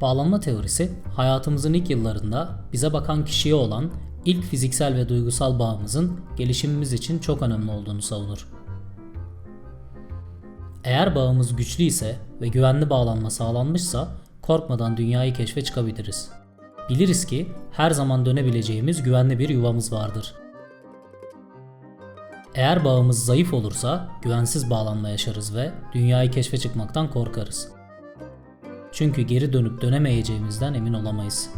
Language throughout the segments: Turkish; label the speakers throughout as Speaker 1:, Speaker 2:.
Speaker 1: Bağlanma teorisi, hayatımızın ilk yıllarında bize bakan kişiye olan ilk fiziksel ve duygusal bağımızın gelişimimiz için çok önemli olduğunu savunur. Eğer bağımız güçlü ise ve güvenli bağlanma sağlanmışsa korkmadan dünyayı keşfe çıkabiliriz. Biliriz ki her zaman dönebileceğimiz güvenli bir yuvamız vardır. Eğer bağımız zayıf olursa güvensiz bağlanma yaşarız ve dünyayı keşfe çıkmaktan korkarız. Çünkü geri dönüp dönemeyeceğimizden emin olamayız.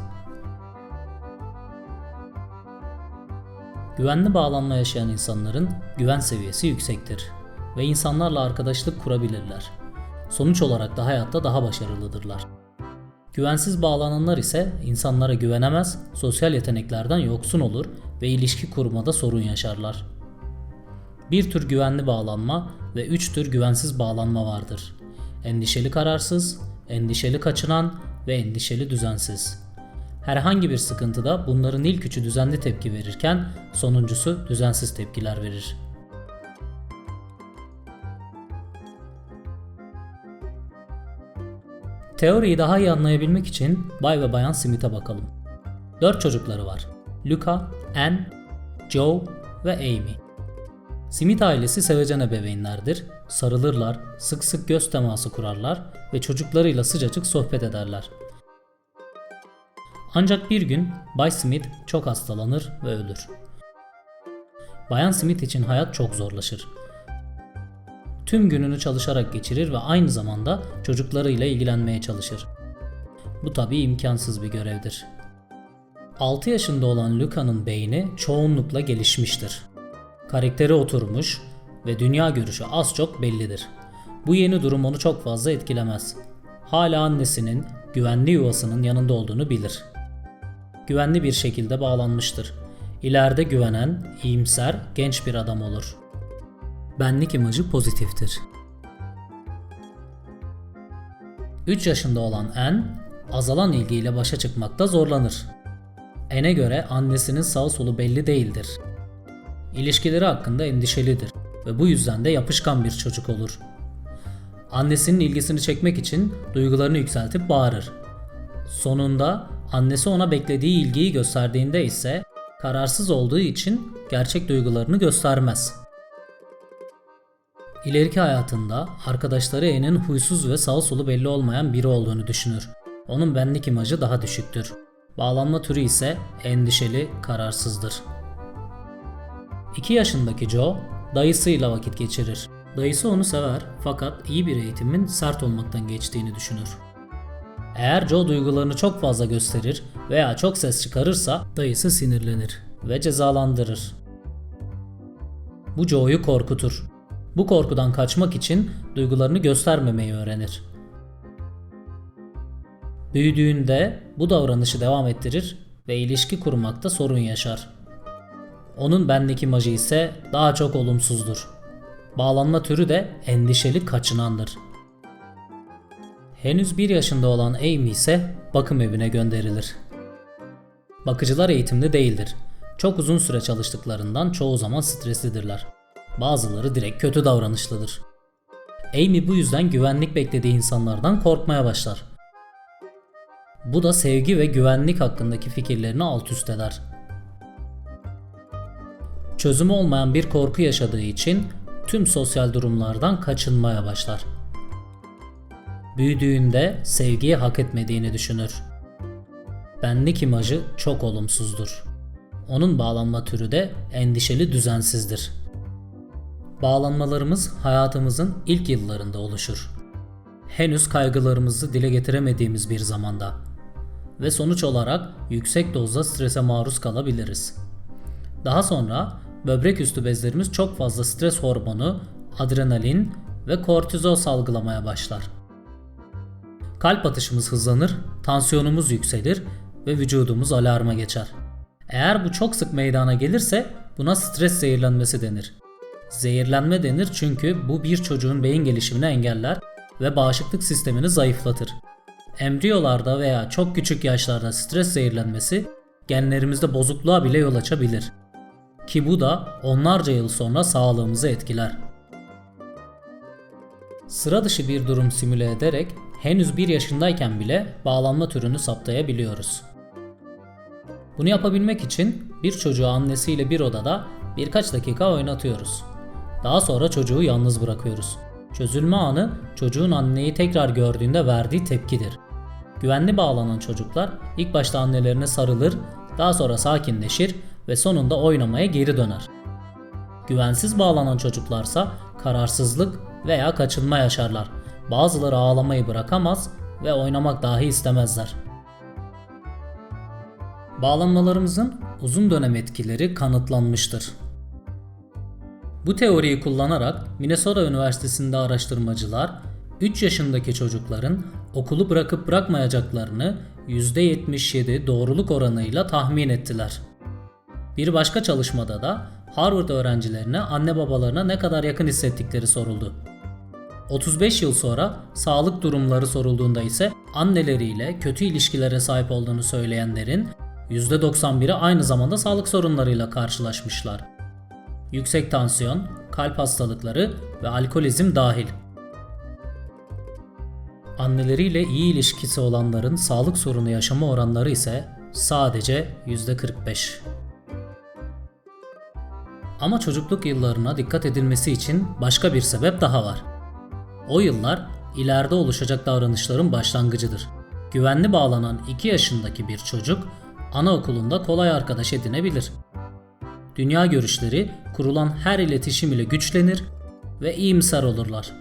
Speaker 1: Güvenli bağlanma yaşayan insanların güven seviyesi yüksektir ve insanlarla arkadaşlık kurabilirler. Sonuç olarak da hayatta daha başarılıdırlar. Güvensiz bağlananlar ise insanlara güvenemez, sosyal yeteneklerden yoksun olur ve ilişki kurmada sorun yaşarlar. Bir tür güvenli bağlanma ve üç tür güvensiz bağlanma vardır. Endişeli kararsız, endişeli kaçınan ve endişeli düzensiz. Herhangi bir sıkıntıda bunların ilk üçü düzenli tepki verirken sonuncusu düzensiz tepkiler verir. Teoriyi daha iyi anlayabilmek için Bay ve Bayan Smith'e bakalım. Dört çocukları var. Luca, Anne, Joe ve Amy. Smith ailesi sevecen ebeveynlerdir. Sarılırlar, sık sık göz teması kurarlar ve çocuklarıyla sıcacık sohbet ederler. Ancak bir gün Bay Smith çok hastalanır ve ölür. Bayan Smith için hayat çok zorlaşır. Tüm gününü çalışarak geçirir ve aynı zamanda çocuklarıyla ilgilenmeye çalışır. Bu tabii imkansız bir görevdir. 6 yaşında olan Luca'nın beyni çoğunlukla gelişmiştir. Karakteri oturmuş ve dünya görüşü az çok bellidir. Bu yeni durum onu çok fazla etkilemez. Hala annesinin güvenli yuvasının yanında olduğunu bilir. Güvenli bir şekilde bağlanmıştır. İleride güvenen, iyimser, genç bir adam olur. Benlik imajı pozitiftir. 3 yaşında olan Anne, azalan ilgiyle başa çıkmakta zorlanır. Anne'e göre annesinin sağ solu belli değildir. İlişkileri hakkında endişelidir ve bu yüzden de yapışkan bir çocuk olur. Annesinin ilgisini çekmek için duygularını yükseltip bağırır. Sonunda annesi ona beklediği ilgiyi gösterdiğinde ise kararsız olduğu için gerçek duygularını göstermez. İleriki hayatında arkadaşları E'nin huysuz ve sağ solu belli olmayan biri olduğunu düşünür. Onun benlik imajı daha düşüktür. Bağlanma türü ise endişeli, kararsızdır. 2 yaşındaki Joe dayısıyla vakit geçirir. Dayısı onu sever fakat iyi bir eğitimin sert olmaktan geçtiğini düşünür. Eğer Joe duygularını çok fazla gösterir veya çok ses çıkarırsa dayısı sinirlenir ve cezalandırır. Bu Joe'yu korkutur. Bu korkudan kaçmak için duygularını göstermemeyi öğrenir. Büyüdüğünde bu davranışı devam ettirir ve ilişki kurmakta sorun yaşar. Onun benlik imajı ise daha çok olumsuzdur. Bağlanma türü de endişeli kaçınandır. Henüz bir yaşında olan Amy ise bakım evine gönderilir. Bakıcılar eğitimli değildir. Çok uzun süre çalıştıklarından çoğu zaman streslidirler. Bazıları direkt kötü davranışlıdır. Amy bu yüzden güvenlik beklediği insanlardan korkmaya başlar. Bu da sevgi ve güvenlik hakkındaki fikirlerini alt üst eder. Çözümü olmayan bir korku yaşadığı için tüm sosyal durumlardan kaçınmaya başlar. Büyüdüğünde sevgiyi hak etmediğini düşünür. Benlik imajı çok olumsuzdur. Onun bağlanma türü de endişeli düzensizdir. Bağlanmalarımız hayatımızın ilk yıllarında oluşur. Henüz kaygılarımızı dile getiremediğimiz bir zamanda ve sonuç olarak yüksek dozda strese maruz kalabiliriz. Daha sonra böbrek üstü bezlerimiz çok fazla stres hormonu, adrenalin ve kortizol salgılamaya başlar. Kalp atışımız hızlanır, tansiyonumuz yükselir ve vücudumuz alarma geçer. Eğer bu çok sık meydana gelirse buna stres zehirlenmesi denir. Zehirlenme denir çünkü bu bir çocuğun beyin gelişimini engeller ve bağışıklık sistemini zayıflatır. Embriyolarda veya çok küçük yaşlarda stres zehirlenmesi genlerimizde bozukluğa bile yol açabilir. Ki bu da onlarca yıl sonra sağlığımızı etkiler. Sıra dışı bir durum simüle ederek henüz 1 yaşındayken bile bağlanma türünü saptayabiliyoruz. Bunu yapabilmek için bir çocuğu annesiyle bir odada birkaç dakika oynatıyoruz. Daha sonra çocuğu yalnız bırakıyoruz. Çözülme anı çocuğun anneyi tekrar gördüğünde verdiği tepkidir. Güvenli bağlanan çocuklar ilk başta annelerine sarılır, daha sonra sakinleşir ve sonunda oynamaya geri döner. Güvensiz bağlanan çocuklarsa kararsızlık veya kaçınma yaşarlar. Bazıları ağlamayı bırakamaz ve oynamak dahi istemezler. Bağlanmalarımızın uzun dönem etkileri kanıtlanmıştır. Bu teoriyi kullanarak Minnesota Üniversitesi'nde araştırmacılar 3 yaşındaki çocukların okulu bırakıp bırakmayacaklarını %77 doğruluk oranıyla tahmin ettiler. Bir başka çalışmada da Harvard öğrencilerine anne babalarına ne kadar yakın hissettikleri soruldu. 35 yıl sonra sağlık durumları sorulduğunda ise anneleriyle kötü ilişkilere sahip olduğunu söyleyenlerin %91'i aynı zamanda sağlık sorunlarıyla karşılaşmışlar. Yüksek tansiyon, kalp hastalıkları ve alkolizm dahil. Anneleriyle iyi ilişkisi olanların sağlık sorunu yaşama oranları ise sadece %45. Ama çocukluk yıllarına dikkat edilmesi için başka bir sebep daha var. O yıllar ileride oluşacak davranışların başlangıcıdır. Güvenli bağlanan 2 yaşındaki bir çocuk anaokulunda kolay arkadaş edinebilir. Dünya görüşleri kurulan her iletişim ile güçlenir ve iyimser olurlar.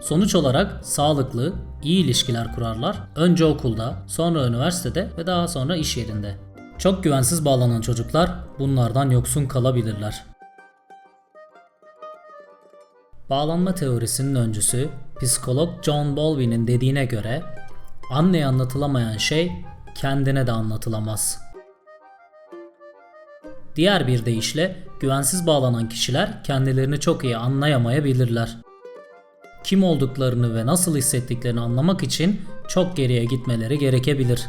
Speaker 1: Sonuç olarak sağlıklı, iyi ilişkiler kurarlar. Önce okulda, sonra üniversitede ve daha sonra iş yerinde. Çok güvensiz bağlanan çocuklar bunlardan yoksun kalabilirler. Bağlanma teorisinin öncüsü psikolog John Bowlby'nin dediğine göre anneye anlatılamayan şey kendine de anlatılamaz. Diğer bir deyişle güvensiz bağlanan kişiler kendilerini çok iyi anlayamayabilirler. Kim olduklarını ve nasıl hissettiklerini anlamak için çok geriye gitmeleri gerekebilir.